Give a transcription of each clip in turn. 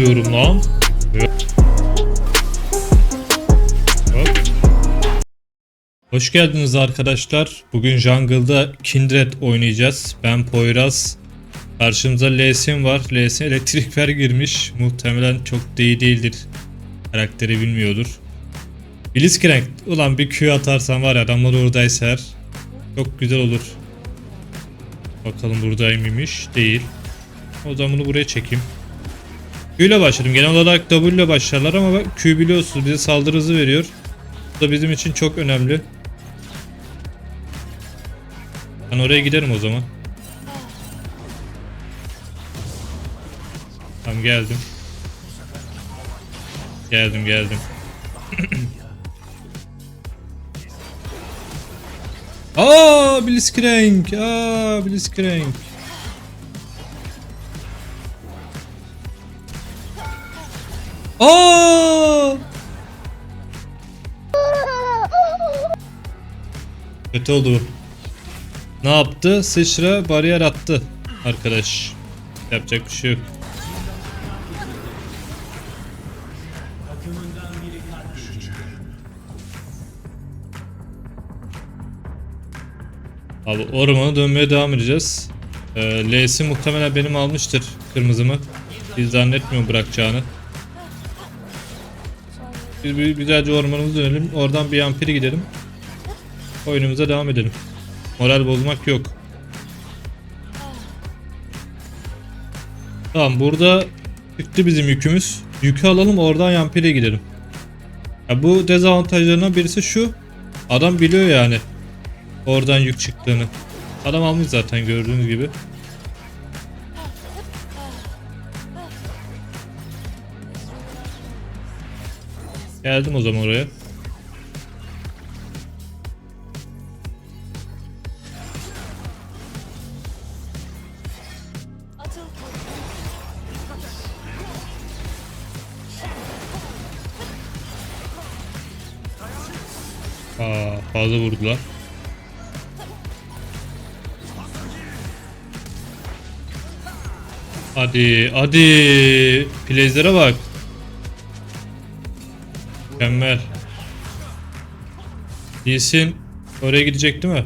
vuruyorum lan. Hoş geldiniz arkadaşlar. Bugün Jungle'da Kindred oynayacağız. Ben Poyraz. Karşımıza Lesin var. Lesin elektrik ver girmiş. Muhtemelen çok iyi değildir. Karakteri bilmiyordur. Blitzcrank. Ulan bir Q atarsan var ya adamlar oradaysa eğer Çok güzel olur. Bakalım buradaymış. Değil. O zaman bunu buraya çekeyim. Q ile başladım. Genel olarak W ile başlarlar ama bak Q biliyorsunuz bize saldırı hızı veriyor. Bu da bizim için çok önemli. Ben oraya giderim o zaman. Tamam geldim. Geldim geldim. Aa Blitzcrank. Aa Blitzcrank. Aa! Kötü oldu. Ne yaptı? Sıçra bariyer attı arkadaş. Yapacak bir şey yok. Abi ormana dönmeye devam edeceğiz. Ee, L'si muhtemelen benim almıştır kırmızımı. Biz zannetmiyorum bırakacağını. Biz bir güzelce ormanımıza dönelim. Oradan bir ampiri gidelim. Oyunumuza devam edelim. Moral bozmak yok. Tamam burada çıktı bizim yükümüz. Yükü alalım oradan yampire gidelim. Ya bu dezavantajlarından birisi şu. Adam biliyor yani. Oradan yük çıktığını. Adam almış zaten gördüğünüz gibi. Geldim o zaman oraya. Aa, fazla vurdular. Hadi, hadi. Plezlere bak. Mükemmel. Lee'sin oraya gidecek değil mi?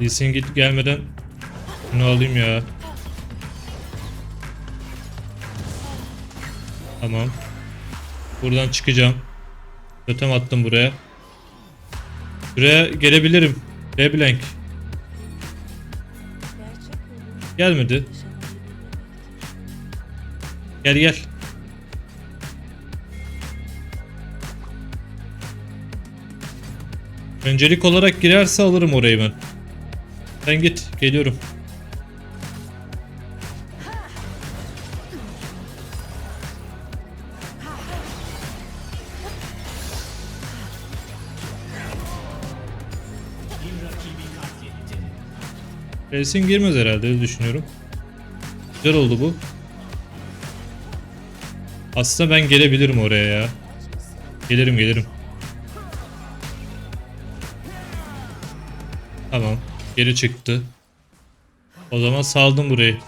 Lee'sin git gelmeden bunu alayım ya. Tamam. Buradan çıkacağım. Totem attım buraya. Buraya gelebilirim. Leblanc. Gelmedi. Gel gel. Öncelik olarak girerse alırım orayı ben. Sen git, geliyorum. Resim girmez herhalde düşünüyorum. Güzel oldu bu. Aslında ben gelebilirim oraya ya. Gelirim gelirim. Tamam. Geri çıktı. O zaman saldım burayı.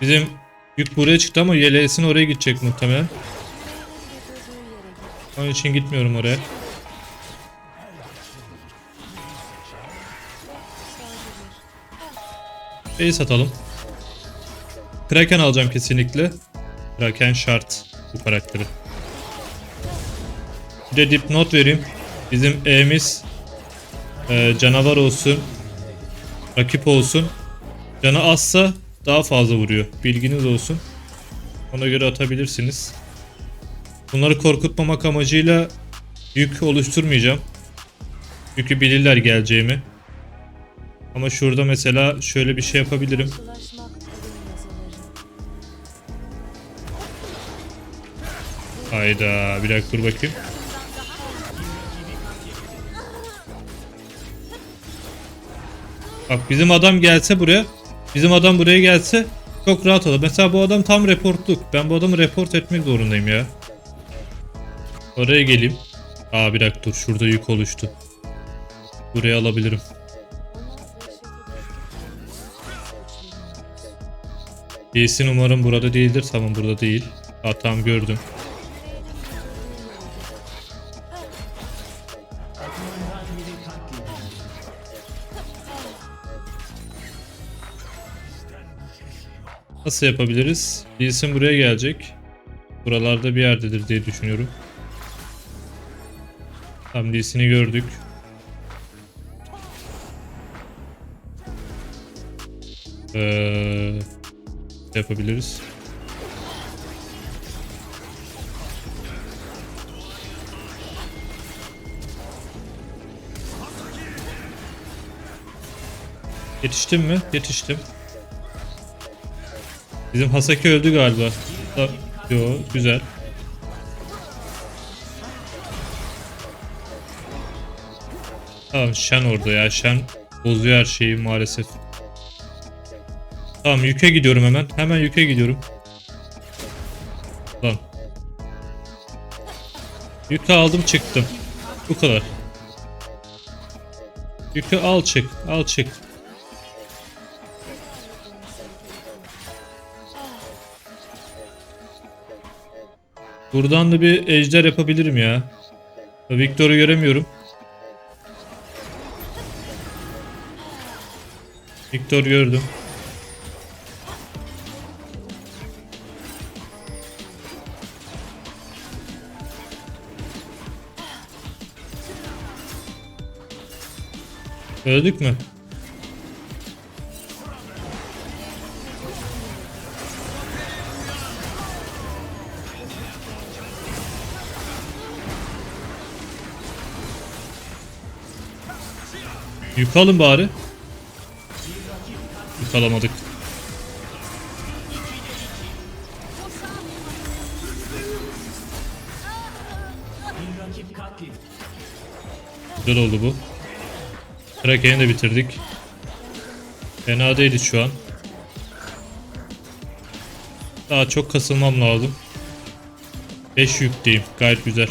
Bizim yük buraya çıktı ama yelesin oraya gidecek muhtemelen. Onun için gitmiyorum oraya. B'yi satalım. Kraken alacağım kesinlikle. Kraken şart bu karakteri. Bir de dipnot vereyim. Bizim E'miz e, canavar olsun. Rakip olsun. Canı azsa daha fazla vuruyor. Bilginiz olsun. Ona göre atabilirsiniz. Bunları korkutmamak amacıyla yük oluşturmayacağım. Çünkü bilirler geleceğimi. Ama şurada mesela şöyle bir şey yapabilirim. Hayda bir dakika dur bakayım. Bak bizim adam gelse buraya. Bizim adam buraya gelse çok rahat olur. Mesela bu adam tam reportluk. Ben bu adamı report etmek zorundayım ya. Oraya geleyim. Aa bir dakika dur şurada yük oluştu. Buraya alabilirim. Lee'sin umarım burada değildir. Tamam burada değil. Aa, tamam gördüm. Nasıl yapabiliriz? Lee'sin buraya gelecek. Buralarda bir yerdedir diye düşünüyorum. Tam Lee'sini gördük. Ee, yapabiliriz. Yetiştim mi? Yetiştim. Bizim Hasaki öldü galiba. Yo, güzel. Tamam Shen orada ya. Shen bozuyor her şeyi maalesef. Tamam yüke gidiyorum hemen. Hemen yüke gidiyorum. Tamam. Yükü aldım çıktım. Bu kadar. Yükü al çık. Al çık. Buradan da bir ejder yapabilirim ya. Victor'u göremiyorum. Victor gördüm. Öldük mü? Yük alın bari. Yük alamadık. Güzel oldu bu. Kraken'i de bitirdik. Fena değiliz şu an. Daha çok kasılmam lazım. 5 yükteyim. Gayet güzel.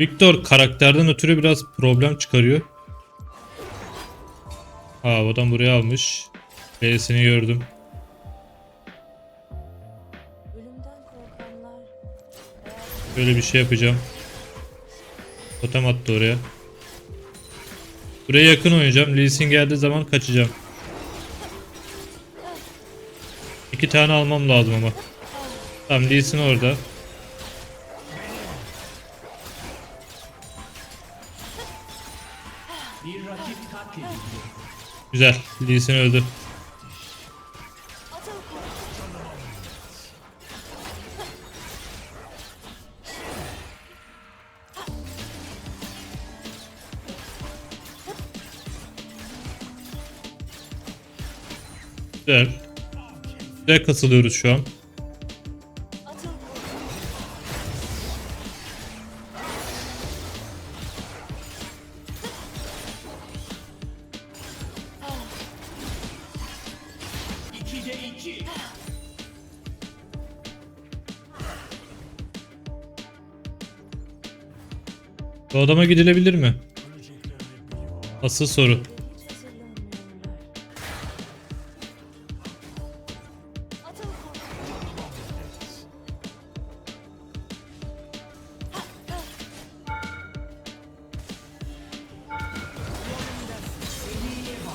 Victor karakterden ötürü biraz problem çıkarıyor. Aa adam buraya almış. B'sini gördüm. Böyle bir şey yapacağım. Totem attı oraya. Buraya yakın oynayacağım. Lee Sin geldiği zaman kaçacağım. İki tane almam lazım ama. Tamam Lee Sin orada. Güzel. Lee öldü. Güzel. Güzel kasılıyoruz şu an. Bu adama gidilebilir mi? Asıl soru.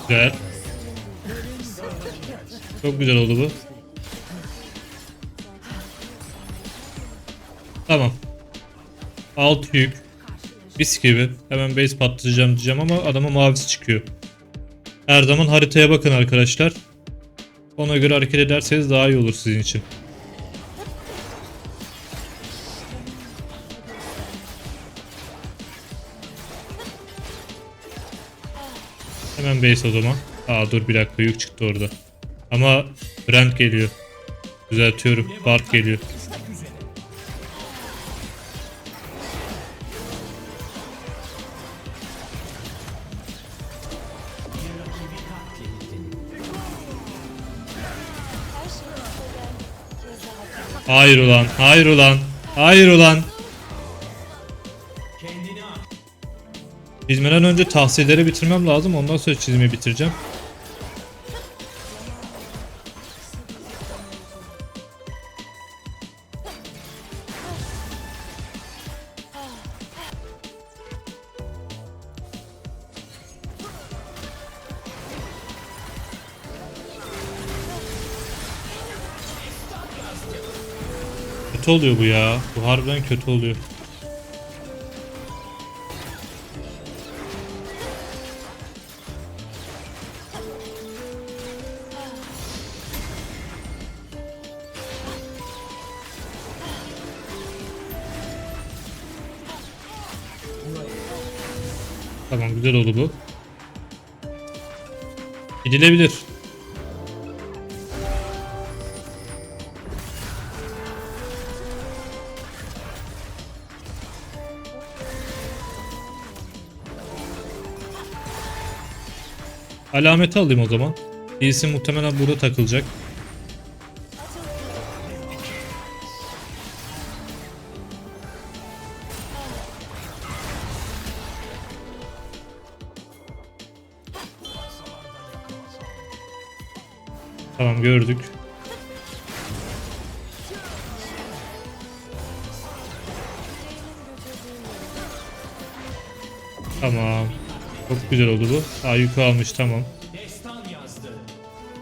Güzel. Çok güzel oldu bu. Tamam. Alt yük. Bis gibi. Hemen base patlatacağım diyeceğim ama adama mavisi çıkıyor. Her zaman haritaya bakın arkadaşlar. Ona göre hareket ederseniz daha iyi olur sizin için. Hemen base o zaman. Aa dur bir dakika yük çıktı orada. Ama Brent geliyor. Düzeltiyorum. Bart geliyor. Hayır ulan, hayır ulan, hayır ulan. Çizmeden önce tahsilleri bitirmem lazım. Ondan sonra çizimi bitireceğim. Kötü oluyor bu ya. Bu harbiden kötü oluyor. Tamam güzel oldu bu. Gidilebilir. Alameti alayım o zaman. İyisi muhtemelen burada takılacak. Tamam gördük. Tamam. Çok güzel oldu bu. Aa yükü almış tamam.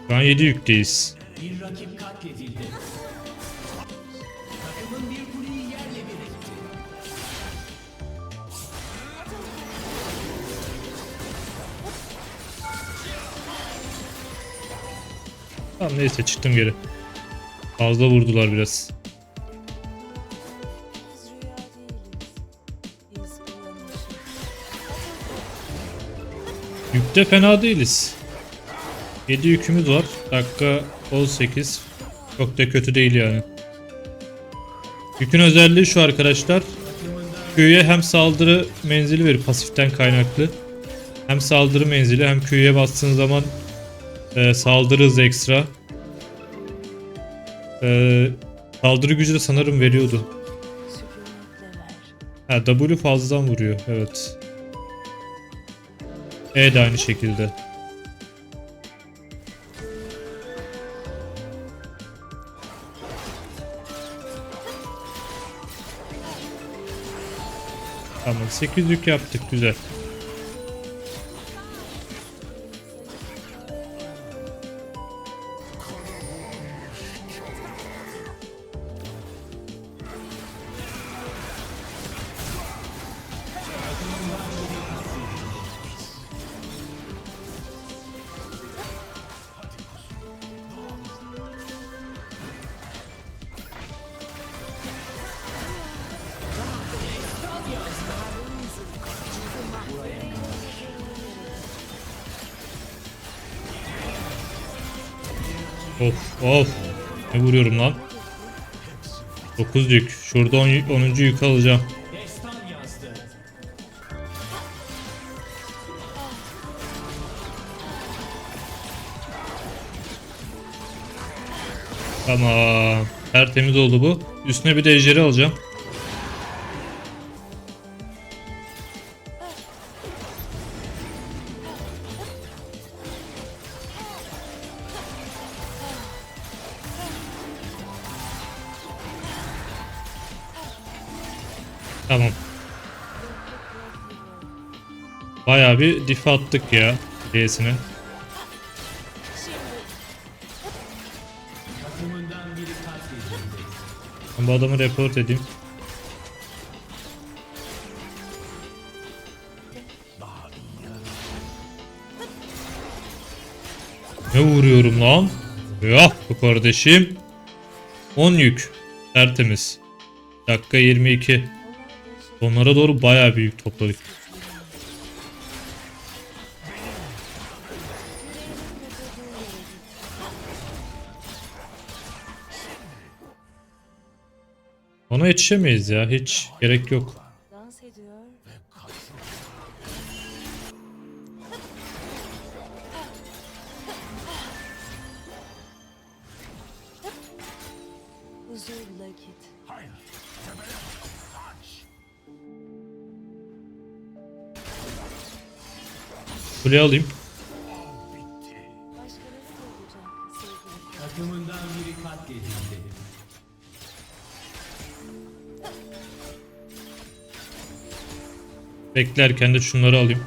Şu an 7 yükteyiz. Tamam neyse çıktım geri. Fazla vurdular biraz. Yükte fena değiliz. 7 yükümüz var. Dakika 18. Çok da kötü değil yani. Yükün özelliği şu arkadaşlar. Q'ye hem saldırı menzili verir pasiften kaynaklı. Hem saldırı menzili hem Q'ye bastığın zaman e, saldırı ekstra. E, saldırı gücü de sanırım veriyordu. Ha W fazladan vuruyor. Evet. E de aynı şekilde. Tamam 8 yük yaptık güzel. Of of. Ne vuruyorum lan? 9 yük. Şurada 10, 10. yük alacağım. Tamam. Tertemiz oldu bu. Üstüne bir de ejderi alacağım. Bir dif attık ya D'sine. Ben bu adamı report edeyim. Ne vuruyorum lan? Yah bu kardeşim. 10 yük. Tertemiz. Dakika 22. Onlara doğru bayağı büyük topladık. Ona yetişemeyiz ya. Hiç gerek yok. Kuleyi alayım. Beklerken de şunları alayım.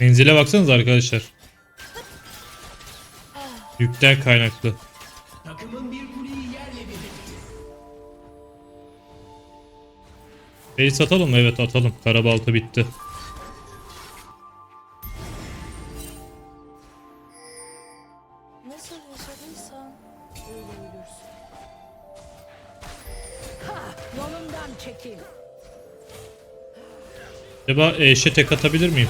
Menzile baksanız arkadaşlar. Yükten kaynaklı. Base atalım mı? Evet atalım. Karabalta bitti. Acaba eşe tek atabilir miyim?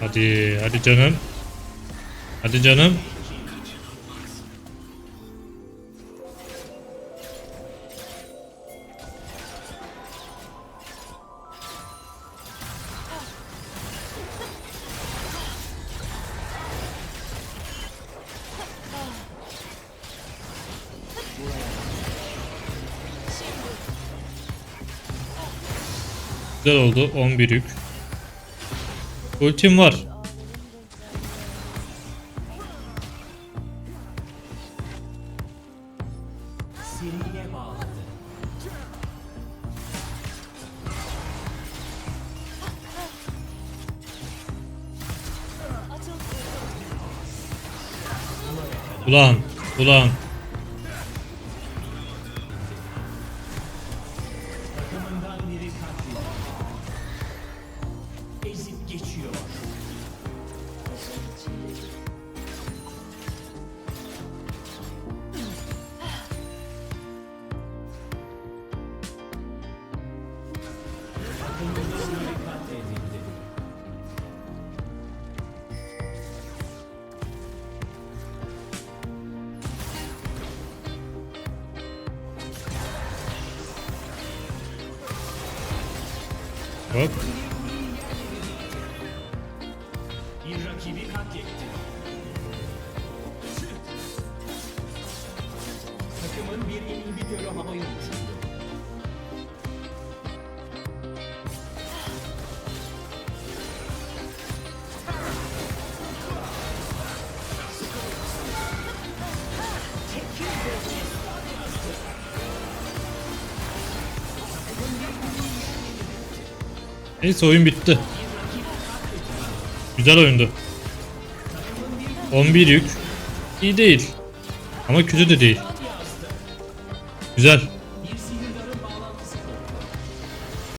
Hadi, hadi canım. Hadi canım. Güzel oldu. 11 yük. Ultim var. Ulan, ulan. Takımın bir inhibitörü havaya uçurdu. Neyse oyun bitti. Güzel oyundu. 11 yük. İyi değil. Ama kötü de değil. Güzel.